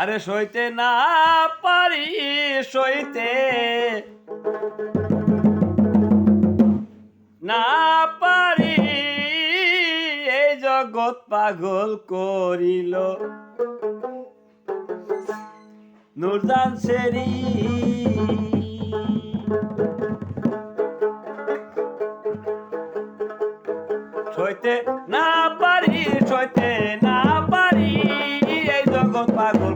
আরে সইতে না পারি, সইতে। না পারি, এই জগৎ পাগল করিল। নুরদান সেরি। সইতে না পারি, সইতে না পারি, এই জগৎ পাগল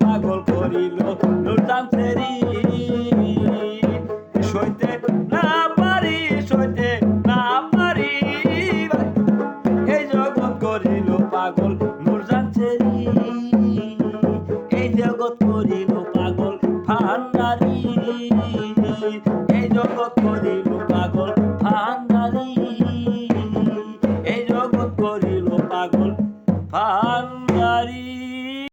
পাগল করিল নুরজান সইতে না পারি, সইতে না পারি। এই জগৎ করিল পাগল নুরজান সেরি। এই জগৎ করিল পাগল ফান্ডারি এই জগৎ করিল